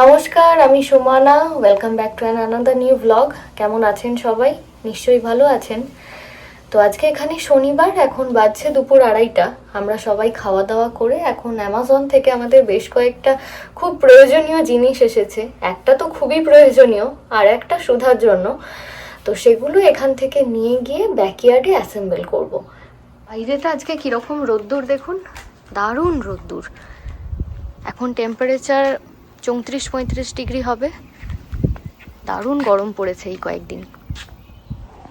নমস্কার, আমি Sumana. Welcome back to an another new blog কেমন আছেন সবাই? নিশ্চয়ই ভালো আছেন। তো আজকে এখানে শনিবার, এখন বাজছে দুপুর আড়াইটা। আমরা সবাই খাওয়া দাওয়া করে এখন অ্যামাজন থেকে আমাদের বেশ কয়েকটা খুব প্রয়োজনীয় জিনিস এসেছে। একটা তো খুবই প্রয়োজনীয়, আর একটা সুধার জন্য। তো সেগুলো এখান থেকে নিয়ে গিয়ে ব্যাকইয়ার্ডে অ্যাসেম্বল করব। বাইরেটা আজকে কীরকম রোদ্দুর দেখুন? দারুণ রোদ্দুর। এখন টেম্পারেচার চৌত্রিশ পঁয়ত্রিশ ডিগ্রি হবে। দারুণ গরম পড়েছে এই কয়েকদিন।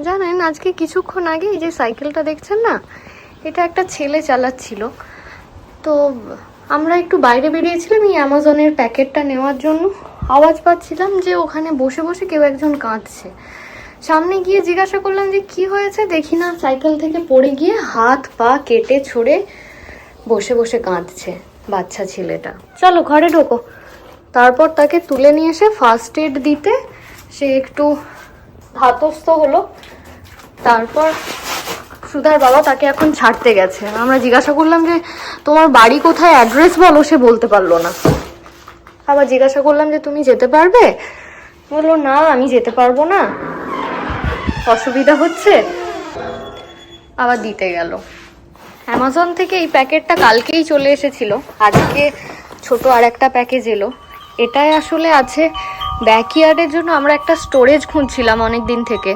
জানেন, আজকে কিছুক্ষণ আগে এই যে সাইকেলটা দেখছেন না, এটা একটা ছেলে চালাচ্ছিল। তো আমরা একটু বাইরে বেরিয়েছিলাম এই অ্যামাজনের প্যাকেটটা নেওয়ার জন্য। আওয়াজ পাচ্ছিলাম যে ওখানে বসে বসে কেউ একজন কাঁদছে। সামনে গিয়ে জিজ্ঞাসা করলাম যে, কি হয়েছে? দেখি না, সাইকেল থেকে পড়ে গিয়ে হাত পা কেটে ছড়ে বসে বসে কাঁদছে বাচ্চা ছেলেটা। চলো, ঘরে ঢোকো। তারপর তাকে তুলে নিয়ে এসে ফার্স্ট এড দিতে। সে একটু ধাতস্থ হলো। তারপর সুধার বাবা তাকে এখন ছাড়তে গেছে। আমরা জিজ্ঞাসা করলাম যে, তোমার বাড়ি কোথায়? অ্যাড্রেস বলো। সে বলতে পারল না। আবার জিজ্ঞাসা করলাম যে, তুমি যেতে পারবে? বলল, না, আমি যেতে পারব না। অসুবিধা হচ্ছে। আবার দিতে গেল। অ্যামাজন থেকে এই প্যাকেটটা কালকেই চলে এসেছিল। আজকে ছোট আর একটা প্যাকেজ এলো। এটাই আসলে আছে ব্যাকইয়ার্ডের জন্য আমরা একটা স্টোরেজ খুঁজছিলাম অনেক দিন থেকে।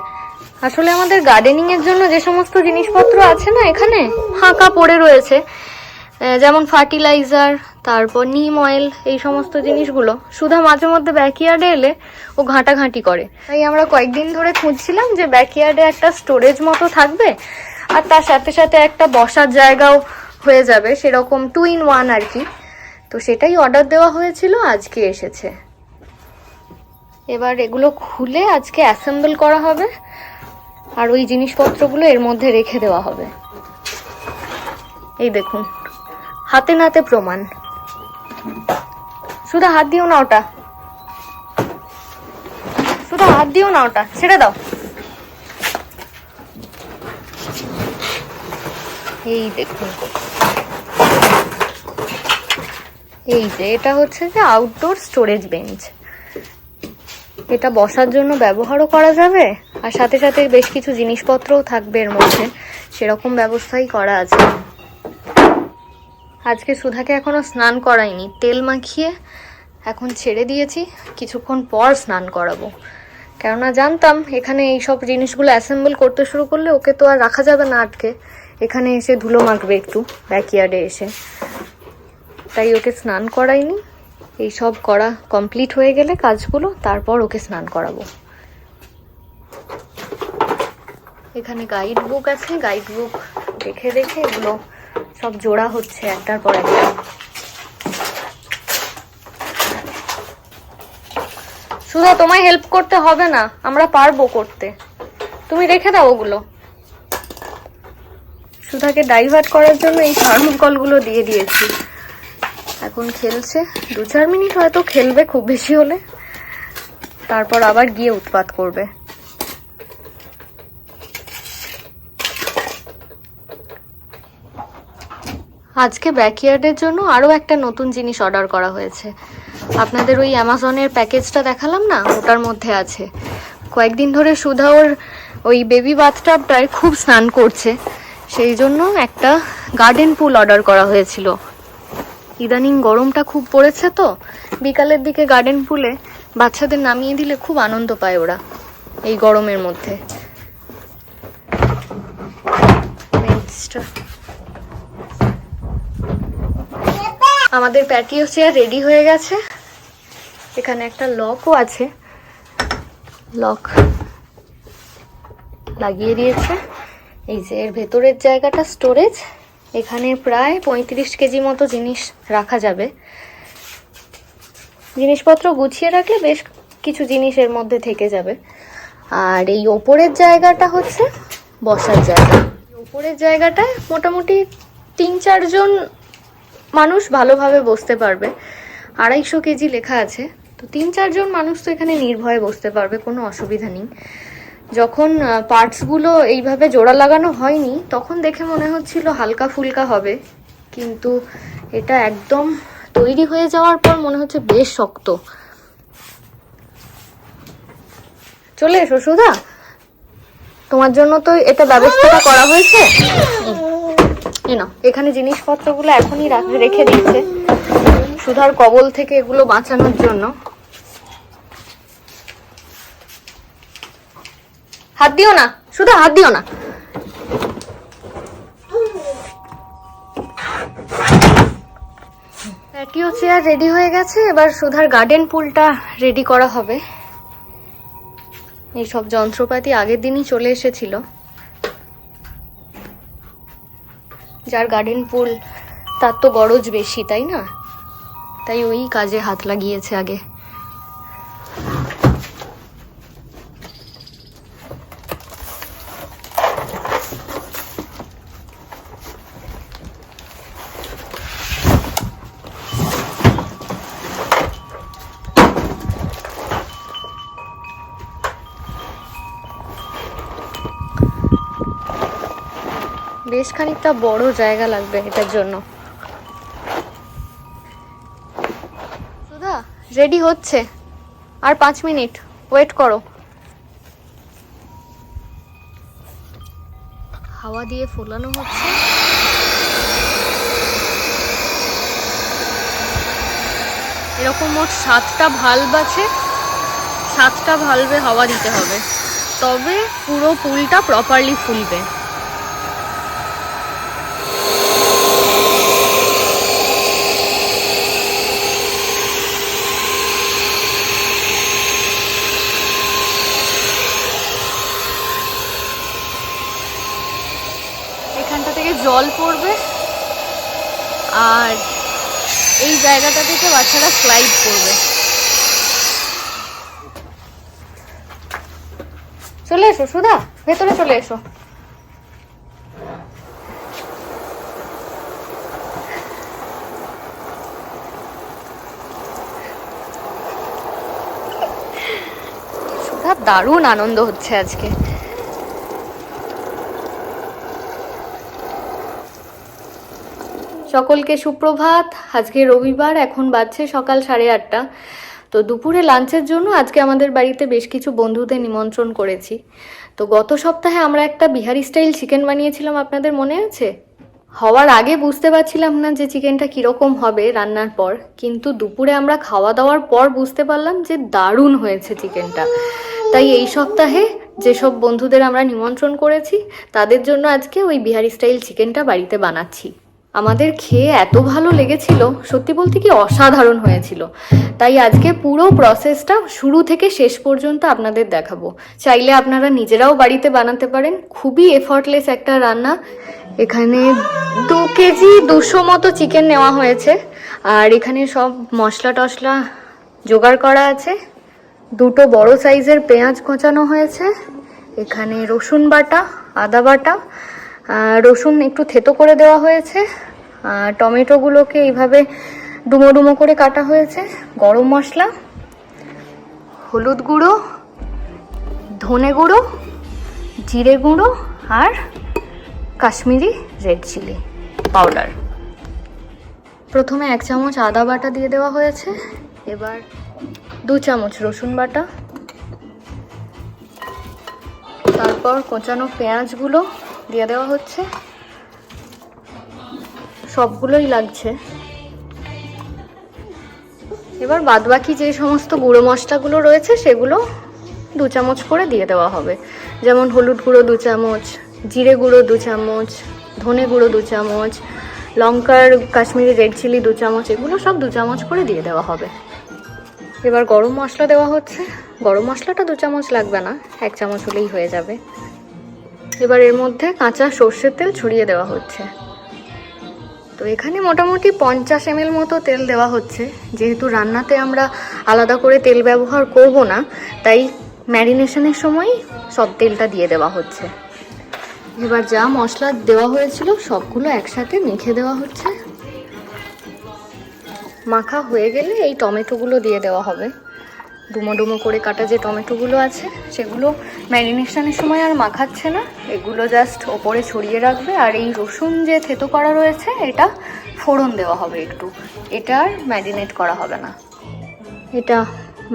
আসলে আমাদের গার্ডেনিং এর জন্য যে সমস্ত জিনিসপত্র আছে না এখানে, ফাঁকা পড়ে রয়েছে। যেমন ফার্টিলাইজার, তারপর নিম অয়েল, এই সমস্ত জিনিসগুলো। সুধা মাঝে মধ্যে ব্যাকইয়ার্ডে এলে ও ঘাঁটাঘাঁটি করে। তাই আমরা কয়েকদিন ধরে খুঁজছিলাম যে ব্যাকইয়ার্ডে একটা স্টোরেজ মতো থাকবে, আর তার সাথে সাথে একটা বসার জায়গাও হয়ে যাবে, সেরকম টু ইন ওয়ান আর কি। তো সেটাই অর্ডার দেওয়া হয়েছিল, আজকে এসেছে। এবার এগুলো খুলে আজকে অ্যাসেম্বল করা হবে, আর ওই জিনিসপত্রগুলো এর মধ্যে রেখে দেওয়া হবে। এই দেখুন, হাতে নাতে প্রমাণ। শুধু হাত দিও না ওটা। শুধু হাত দিও না ওটা, ছেড়ে দাও। এই দেখুন। এই যে, এটা হচ্ছে যে আউটডোর স্টোরেজ বেঞ্চ এটা বসার জন্য ব্যবহারও করা যাবে, আর সাথে সাথে বেশ কিছু জিনিসপত্রও থাকবে এর মধ্যে। সেরকম ব্যবস্থাই করা আছে। আজকে সুধাকে এখনও স্নান করাইনি, তেল মাখিয়ে এখন ছেড়ে দিয়েছি, কিছুক্ষণ পর স্নান করাবো। কেননা জানতাম এখানে এই সব জিনিসগুলো অ্যাসেম্বল করতে শুরু করলে ওকে তো আর রাখা যাবে না আটকে। এখানে এসে ধুলো মাখবে একটু ব্যাকইয়ার্ডে এসে। তাই ওকে স্নান করাইনি। এই সব করা কমপ্লিট হয়ে গেলে কাজগুলো, তারপর ওকে স্নান করাবো। এখানে গাইড বুক আছে গাইড বুক দেখে দেখে এগুলো সব জোড়া হচ্ছে একটার পর একটা। সুধা, তোমায় হেল্প করতে হবে না, আমরা পারব করতে। তুমি রেখে দাও ওগুলো। সুধাকে ডাইভার্ট করার জন্য এই থার্মোকলগুলো দিয়ে দিয়েছি। এখন খেলছে। দু চার মিনিট হয়তো খেলবে খুব বেশি হলে। তারপর আবার গিয়ে উৎপাত করবে। আজকে ব্যাকইয়ার্ডের জন্য আরও একটা নতুন জিনিস অর্ডার করা হয়েছে। আপনাদের ওই অ্যামাজনের প্যাকেজটা দেখালাম না? ওটার মধ্যে আছে। কয়েকদিন ধরে সুধা ওর ওই বেবি বাথটাবটায় খুব স্নান করছে। সেই জন্য একটা গার্ডেন পুল অর্ডার করা হয়েছিল। ইদানিং গরমটা খুব পড়েছে তো। বিকালের দিকে গার্ডেন পুলে বাচ্চাদের নামিয়ে দিলে খুব আনন্দ পায় ওরা এই গরমের মধ্যে। আমাদের প্যাটিও চেয়ার রেডি হয়ে গেছে। এখানে একটা লকও আছে। লক লাগিয়ে দিয়েছে। এই যে এর ভেতরের জায়গাটা স্টোরেজ এখানে প্রায় পঁয়ত্রিশ কেজি মতো জিনিস রাখা যাবে। জিনিসপত্র গুছিয়ে রাখলে বেশ কিছু জিনিস এর মধ্যে থেকে যাবে। আর এই ওপরের জায়গাটা হচ্ছে বসার জায়গা। ওপরের জায়গাটায় মোটামুটি তিন চারজন মানুষ ভালোভাবে বসতে পারবে। আড়াইশো কেজি লেখা আছে। তো তিন চারজন মানুষ তো এখানে নির্ভয়ে বসতে পারবে, কোনো অসুবিধা নেই। যখন পার্টসগুলো এইভাবে জোড়া লাগানো হয়নি, তখন দেখে মনে হচ্ছিল হালকা ফুলকা হবে। কিন্তু এটা একদম তৈরি হয়ে যাওয়ার পর মনে হচ্ছে বেশ শক্ত। চলে এসো, সুধা। তোমার জন্য তো এটা ব্যবস্থাটা করা হয়েছে। না এখানে জিনিসপত্রগুলো এখনই রেখে দিচ্ছে। সুধার কবল থেকে এগুলো বাঁচানোর জন্য। হাত দিও না, শুধু হাত দিও না। প্যাটিও চেয়ার রেডি হয়ে গেছে? এবার সুধার গার্ডেন পুলটা রেডি করা হবে। এই সব যন্ত্রপাতি আগের দিনই চলে এসেছিল। যার গার্ডেন পুল তার তো গরজ বেশি, তাই না? তাই ওই কাজে হাত লাগিয়েছে আগে। বেশ খানিকটা বড় জায়গা লাগবে এটার জন্য। সুধা রেডি হচ্ছে। আর পাঁচ মিনিট ওয়েট করো। হাওয়া দিয়ে ফোলানো হচ্ছে। এরকম মোট সাতটা ভাল্ব আছে। সাতটা ভালভে হাওয়া দিতে হবে। তবে পুরো পুলটা প্রপারলি ফুলবে এখানটা থেকে জল পড়বে আর এই জায়গাটা থেকে বাচ্চারা স্লাইড করবে। চলে এসো, সুধা, ভেতরে চলে এসো। সুধা, দারুণ আনন্দ হচ্ছে আজকে। সকলকে সুপ্রভাত। আজকে রবিবার, এখন বাজছে সকাল সাড়ে আটটা। তো দুপুরে লাঞ্চের জন্য আজকে আমাদের বাড়িতে বেশ কিছু বন্ধুদের নিমন্ত্রণ করেছি। তো গত সপ্তাহে আমরা একটা বিহারি স্টাইল চিকেন বানিয়েছিলাম, আপনাদের মনে আছে? হওয়ার আগে বুঝতে পারছিলাম না যে চিকেনটা কীরকম হবে রান্নার পর, কিন্তু দুপুরে আমরা খাওয়া দাওয়ার পর বুঝতে পারলাম যে দারুণ হয়েছে চিকেনটা। তাই এই সপ্তাহে যেসব বন্ধুদের আমরা নিমন্ত্রণ করেছি, তাদের জন্য আজকে ওই বিহারি স্টাইল চিকেনটা বাড়িতে বানাচ্ছি। আমাদের খেয়ে এত ভালো লেগেছিল, সত্যি বলতে কি অসাধারণ হয়েছিল। তাই আজকে পুরো প্রসেসটা শুরু থেকে শেষ পর্যন্ত আপনাদের দেখাবো। চাইলে আপনারা নিজেরাও বাড়িতে বানাতে পারেন। খুবই এফর্টলেস একটা রান্না। এখানে দু কেজি দুশো মতো চিকেন নেওয়া হয়েছে। আর এখানে সব মশলা টশলা জোগাড় করা আছে। দুটো বড় সাইজের পেঁয়াজ কোঁচানো হয়েছে। এখানে রসুন বাটা, আদা বাটা রসুন একটু থেতো করে দেওয়া হয়েছে। আর টমেটোগুলোকে এইভাবে ডুমো ডুমো করে কাটা হয়েছে। গরম মশলা, হলুদ গুঁড়ো, ধনে গুঁড়ো, জিরে গুঁড়ো আর কাশ্মীরি রেড চিলি পাউডার। প্রথমে এক চামচ আদা বাটা দিয়ে দেওয়া হয়েছে। এবার দু চামচ রসুন বাটা। তারপর কোচানো পেঁয়াজগুলো দিয়ে দেওয়া হচ্ছে। সবগুলোই লাগছে। এবার বাদবাকি যে সমস্ত গুঁড়ো মশলাগুলো রয়েছে, সেগুলো দু চামচ করে দিয়ে দেওয়া হবে। যেমন হলুদ গুঁড়ো দু চামচ, জিরে গুঁড়ো দু চামচ, ধনে গুঁড়ো দু চামচ, লঙ্কার, কাশ্মীরি রেড চিলি দু চামচ, এগুলো সব দু চামচ করে দিয়ে দেওয়া হবে। এবার গরম মশলা দেওয়া হচ্ছে। গরম মশলাটা দু চামচ লাগবে না, এক চামচ হলেই হয়ে যাবে। এবার এর মধ্যে কাঁচা সর্ষের তেল ছড়িয়ে দেওয়া হচ্ছে। তো এখানে মোটামুটি পঞ্চাশ এম মতো তেল দেওয়া হচ্ছে। যেহেতু রান্নাতে আমরা আলাদা করে তেল ব্যবহার করব না, তাই ম্যারিনেশনের সময় সব তেলটা দিয়ে দেওয়া হচ্ছে। এবার যা মশলা দেওয়া হয়েছিল সবগুলো একসাথে মেখে দেওয়া হচ্ছে। মাখা হয়ে গেলে এই টমেটোগুলো দিয়ে দেওয়া হবে। ডুমো ডুমো করে কাটা যে টমেটোগুলো আছে, সেগুলো ম্যারিনেশনের সময় আর মাখাচ্ছে না। এগুলো জাস্ট ওপরে ছড়িয়ে রাখবে, আর এই রসুন যে থেতো করা রয়েছে, এটা ফোড়ন দেওয়া হবে একটু। এটা আর ম্যারিনেট করা হবে না। এটা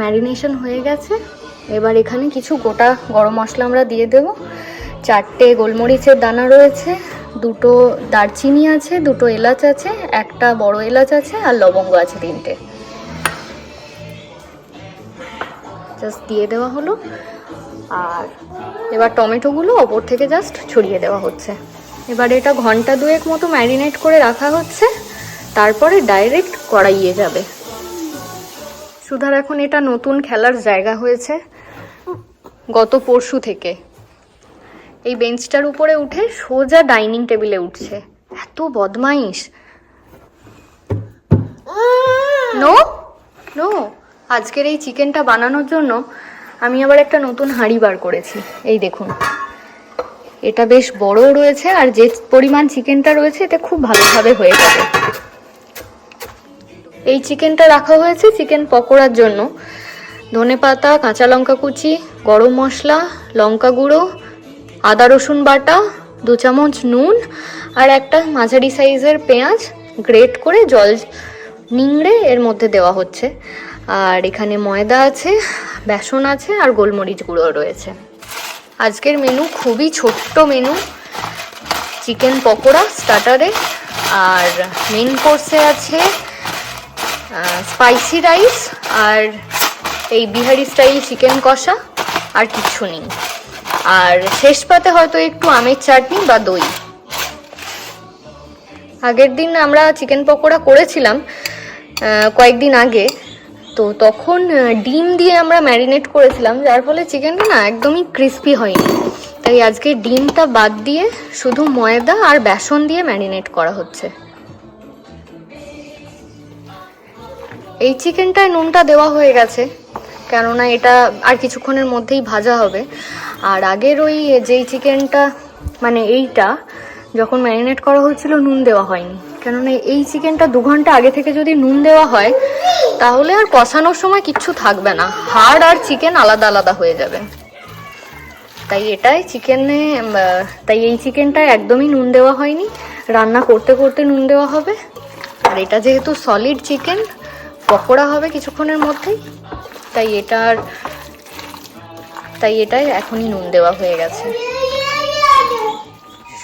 ম্যারিনেশন হয়ে গেছে। এবার এখানে কিছু গোটা গরম মশলা আমরা দিয়ে দেব। চারটে গোলমরিচের দানা রয়েছে, দুটো দারচিনি আছে, দুটো এলাচ আছে, একটা বড় এলাচ আছে, আর লবঙ্গ আছে তিনটে। জাস্ট দিয়ে দেওয়া হলো। আর এবার টমেটোগুলো ওপর থেকে জাস্ট ছড়িয়ে দেওয়া হচ্ছে। এবার এটা ঘণ্টা দুয়েক মতো ম্যারিনেট করে রাখা হচ্ছে। তারপরে ডাইরেক্ট কড়াইয়ে যাবে। সুধার এখন এটা নতুন খেলার জায়গা হয়েছে। গত পরশু থেকে। এই বেঞ্চটার উপরে উঠে সোজা ডাইনিং টেবিলে উঠছে। এত বদমাইশ। নো? নো? আজকের এই চিকেনটা বানানোর জন্য আমি আবার একটা নতুন হাঁড়ি বার করেছি। এই দেখুন। এটা বেশ বড়ও রয়েছে আর যে পরিমাণ চিকেনটা রয়েছে, এটা খুব ভালোভাবে হয়ে যাবে। এই চিকেনটা রাখা হয়েছে চিকেন পকোড়ার জন্য। ধনে পাতা, কাঁচা লঙ্কা কুচি, গরম মশলা, লঙ্কা গুঁড়ো, আদা রসুন বাটা, দু চামচ নুন আর একটা মাঝারি সাইজের পেঁয়াজ গ্রেট করে জল নিংড়ে এর মধ্যে দেওয়া হচ্ছে। আর এখানে ময়দা আছে, বেসন আছে আর গোলমরিচ গুঁড়ো রয়েছে। আজকের মেনু খুবই ছোট্ট মেনু চিকেন পকোড়া স্টার্টারে আর মেন কোর্সে আছে স্পাইসি রাইস আর এই বিহারি স্টাইল চিকেন কষা আর কিচ্ছু নেই। আর শেষ পাতে হয়তো একটু আমের চাটনি বা দই। আগের দিন আমরা চিকেন পকোড়া করেছিলাম কয়েকদিন আগে। তো তখন ডিম দিয়ে আমরা ম্যারিনেট করেছিলাম, যার ফলে চিকেনটা না একদমই ক্রিস্পি হয়নি। তাই আজকে ডিমটা বাদ দিয়ে শুধু ময়দা আর বেসন দিয়ে ম্যারিনেট করা হচ্ছে। এই চিকেনটায় নুনটা দেওয়া হয়ে গেছে, কেননা এটা আর কিছুক্ষণের মধ্যেই ভাজা হবে। আর আগের ওই যেই চিকেনটা মানে এইটা, যখন ম্যারিনেট করা হয়েছিল, নুন দেওয়া হয়নি। কেননা এই চিকেনটা দু ঘণ্টা আগে থেকে যদি নুন দেওয়া হয়, তাহলে আর কষানোর সময় কিচ্ছু থাকবে না। হাড় আর চিকেন আলাদা আলাদা হয়ে যাবে। তাই এটাই চিকেনে তাই এই চিকেনটায় একদমই নুন দেওয়া হয়নি। রান্না করতে করতে নুন দেওয়া হবে। আর এটা যেহেতু সলিড চিকেন পকোড়া হবে কিছুক্ষণের মধ্যেই। তাই এটার, তাই এটাই এখনই নুন দেওয়া হয়ে গেছে।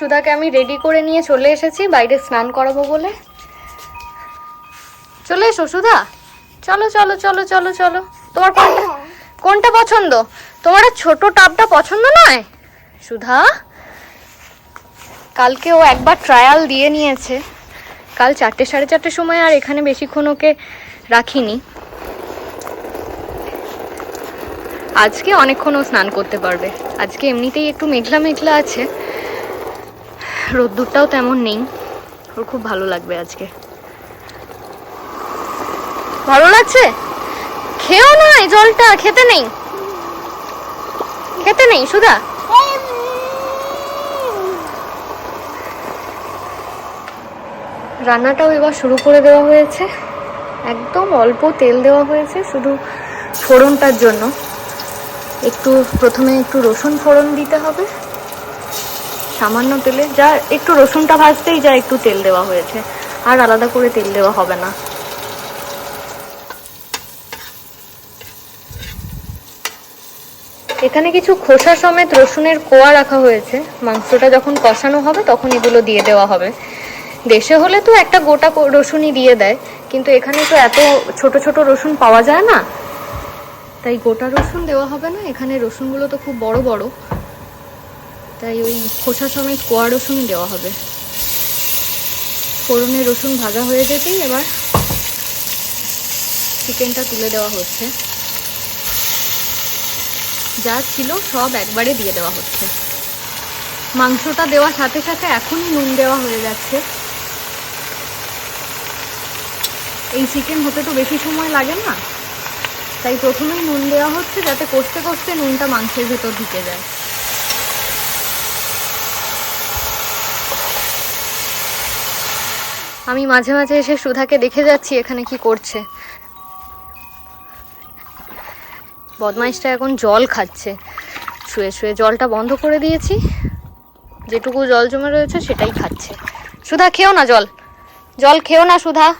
সুধাকে আমি রেডি করে নিয়ে চলে এসেছি বাইরে স্নান করাবো বলে। চলে এসো সুধা। চলো চলো চলো চলো চলো। তোমার কোনটা কোনটা পছন্দ? তোমার ছোট টাবটা পছন্দ নয়? সুধা কালকে ও একবার ট্রায়াল দিয়ে নিয়েছে। কাল চারটে সাড়ে চারটের সময় আর এখানে বেশিক্ষণ ওকে রাখিনি। আজকে অনেকক্ষণ ও স্নান করতে পারবে। আজকে এমনিতেই একটু মেঘলা মেঘলা আছে। রোদ্দুরটাও তেমন নেই। ওর খুব ভালো লাগবে আজকে। ভালো লাগছে? খেও না এই জলটা, খেতে নেই। খেতে নেই, সুধা। রান্নাটাও এবার শুরু করে দেওয়া হয়েছে। একদম অল্প তেল দেওয়া হয়েছে শুধু ফোড়নটার জন্য। একটু প্রথমে একটু রসুন ফোড়ন দিতে হবে। সামান্য তেলে, যা একটু রসুনটা ভাজতেই যা একটু তেল দেওয়া হয়েছে। আর আলাদা করে তেল দেওয়া হবে না। এখানে কিছু খোসা সমেত রসুনের কোয়া রাখা হয়েছে। মাংসটা যখন কষানো হবে, তখন এগুলো দিয়ে দেওয়া হবে। দেশে হলে তো একটা গোটা রসুনই দিয়ে দেয়, কিন্তু এখানে তো এত ছোট ছোট রসুন পাওয়া যায় না। তাই গোটা রসুন দেওয়া হবে না। এখানে রসুনগুলো তো খুব বড় বড়। তাই ওই খোসা সমেত কোয়া রসুনই দেওয়া হবে। ফোড়নে রসুন ভাজা হয়ে যেতেই এবার চিকেনটা তুলে দেওয়া হচ্ছে। যা ছিল সব একবারে দিয়ে দেওয়া হচ্ছে। মাংসটা দেওয়ার সাথে সাথে এখনই নুন দেওয়া হয়ে যাচ্ছে। এই চিকেন হতে তো বেশি সময় লাগে না। তাই প্রথমেই নুন দেওয়া হচ্ছে যাতে কষতে কষতে নুনটা মাংসের ভেতর ঢুকে যায়। আমি মাঝে মাঝে এসে সুধাকে দেখে যাচ্ছি এখানে কি করছে। বদমাইশটা এখন জল খাচ্ছে। শুয়ে শুয়ে জলটা বন্ধ করে দিয়েছি। যেটুকু জল জমে রয়েছে সেটাই খাচ্ছে। সুধা, খেও না জল। জল খেও না সুধা।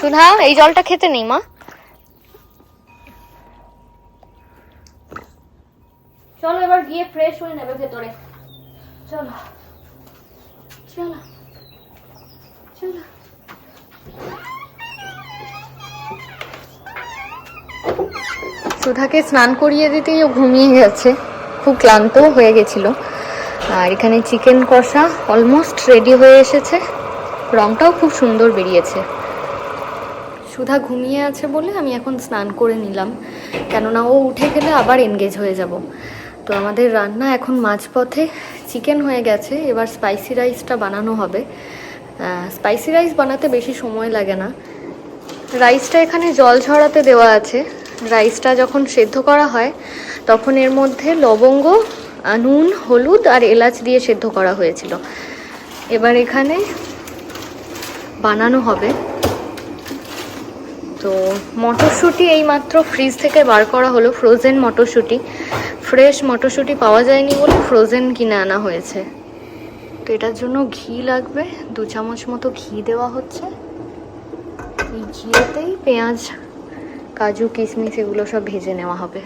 সুধা, এই জলটা খেতে নেই, মা। চলো এবার গিয়ে ফ্রেশ হয়ে নেবে ভেতরে। চলো। চলো। চলো। সুধাকে স্নান করিয়ে দিতেই ও ঘুমিয়ে গেছে। খুব ক্লান্তও হয়ে গেছিল। আর এখানে চিকেন কষা অলমোস্ট রেডি হয়ে এসেছে। রংটাও খুব সুন্দর বেরিয়েছে। সুধা ঘুমিয়ে আছে বলে আমি এখন স্নান করে নিলাম। কেননা ও উঠে গেলে আবার এনগেজ হয়ে যাব। তো আমাদের রান্না এখন মাঝপথে। চিকেন হয়ে গেছে, এবার স্পাইসি রাইসটা বানানো হবে। স্পাইসি রাইস বানাতে বেশি সময় লাগে না। রাইসটা এখানে জল ঝরাতে দেওয়া আছে। রাইসটা যখন সেদ্ধ করা হয়, তখন এর মধ্যে লবঙ্গ নুন, হলুদ আর এলাচ দিয়ে সেদ্ধ করা হয়েছিল। এবার এখানে বানানো হবে। তো মটরশুঁটি এইমাত্র ফ্রিজ থেকে বার করা হলো ফ্রোজেন মটরশুঁটি। ফ্রেশ মটরশুঁটি পাওয়া যায়নি বলে ফ্রোজেন কিনে আনা হয়েছে। এটার জন্য ঘি লাগবে। দু চামচ মতো ঘি দেওয়া হচ্ছে। এই ঘিয়েতেই পেঁয়াজ, কাজু, কিশমিশ এগুলো সব ভেজে নেওয়া হবে।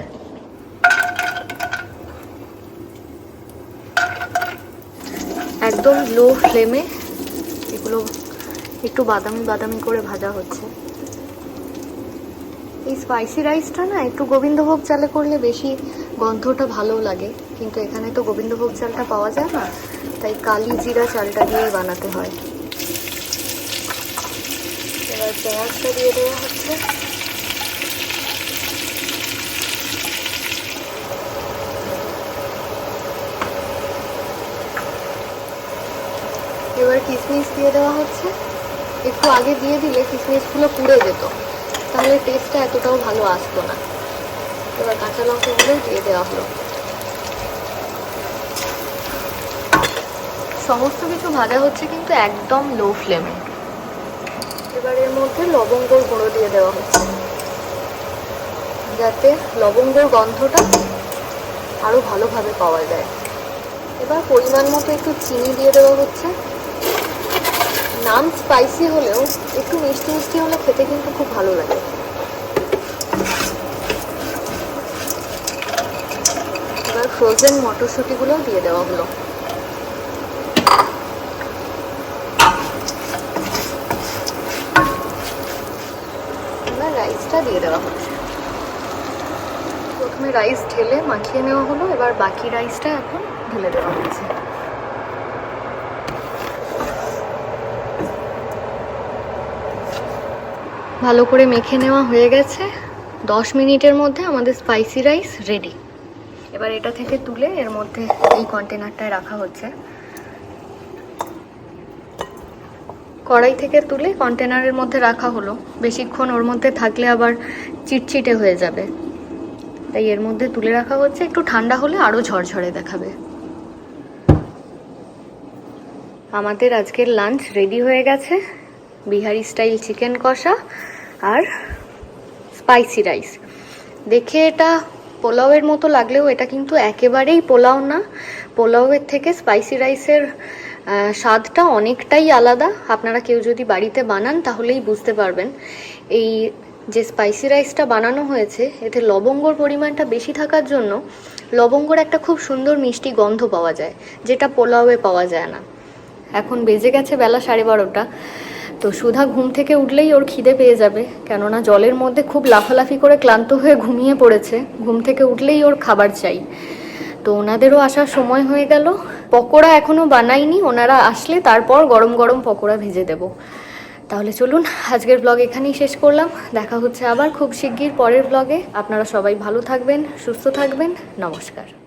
একদম লো ফ্লেমে এগুলো একটু বাদামি বাদামি করে ভাজা হচ্ছে। এই স্পাইসি রাইসটা না একটু গোবিন্দভোগ চালে করলে বেশি গন্ধটা ভালো লাগে। কিন্তু এখানে তো গোবিন্দভোগ চালটা পাওয়া যায় না, তাই কালি জিরা চালটা দিয়েই বানাতে হয়। এবার পেঁয়াজটা দিয়ে দেওয়া হচ্ছে। এবার কিশমিশ দিয়ে দেওয়া হচ্ছে। একটু আগে দিয়ে দিলে কিশমিশগুলো পুড়ে যেত, তাহলে টেস্টটা এতটাও ভালো আসতো না। এবার কাঁচা লঙ্কাগুলোই দিয়ে দেওয়া হলো। সমস্ত কিছু ভাজা হচ্ছে কিন্তু একদম লো ফ্লেমে এবার এর মধ্যে লবঙ্গর গুঁড়ো দিয়ে দেওয়া হচ্ছে। যাতে লবঙ্গর গন্ধটা আরও ভালোভাবে পাওয়া যায়। এবার পরিমাণ মতো একটু চিনি দিয়ে দেওয়া হচ্ছে। নাম স্পাইসি হলেও একটু মিষ্টি মিষ্টি হলে খেতে কিন্তু খুব ভালো লাগে। এবার ফ্রোজেন মটরশুঁটিগুলোও দিয়ে দেওয়া হলো এবার রাইসটা দিয়ে দেওয়া হচ্ছে। প্রথমে রাইস ঢেলে মাখিয়ে নেওয়া হলো, এবার বাকি রাইসটা এখন ঢেলে দেওয়া হচ্ছে। ভালো করে মেখে নেওয়া হয়ে গেছে। দশ মিনিটের মধ্যে আমাদের স্পাইসি রাইস রেডি এবার এটা থেকে তুলে এর মধ্যে এই কন্টেনারটায় রাখা হচ্ছে। কড়াই থেকে তুলে কন্টেনারের মধ্যে রাখা হলো। বেশিক্ষণ ওর মধ্যে থাকলে আবার চিটচিটে হয়ে যাবে। তাই এর মধ্যে তুলে রাখা হচ্ছে। একটু ঠান্ডা হলে আরও ঝরঝরে দেখাবে। আমাদের আজকের লাঞ্চ রেডি হয়ে গেছে। বিহারি স্টাইল চিকেন কষা আর স্পাইসি রাইস দেখে এটা পোলাওয়ের মতো লাগলেও এটা কিন্তু একেবারেই পোলাও না। পোলাওয়ের থেকে স্পাইসি রাইসের স্বাদটা অনেকটাই আলাদা। আপনারা কেউ যদি বাড়িতে বানান, তাহলেই বুঝতে পারবেন। এই যে স্পাইসি রাইসটা বানানো হয়েছে, এতে লবঙ্গর পরিমাণটা বেশি থাকার জন্য লবঙ্গর একটা খুব সুন্দর মিষ্টি গন্ধ পাওয়া যায়, যেটা পোলাওয়ে পাওয়া যায় না। এখন বেজে গেছে বেলা সাড়ে বারোটা। তো সুধা ঘুম থেকে উঠলেই ওর খিদে পেয়ে যাবে, কেননা জলের মধ্যে খুব লাফালাফি করে ক্লান্ত হয়ে ঘুমিয়ে পড়েছে। ঘুম থেকে উঠলেই ওর খাবার চাই। তো ওনাদেরও আসার সময় হয়ে গেল। পকোড়া এখনও বানাইনি, ওনারা আসলে তারপর গরম গরম পকোড়া ভেজে দেব। তাহলে চলুন, আজকের ব্লগ এখানেই শেষ করলাম। দেখা হচ্ছে আবার খুব শিগগির পরের ব্লগে আপনারা সবাই ভালো থাকবেন, সুস্থ থাকবেন। নমস্কার।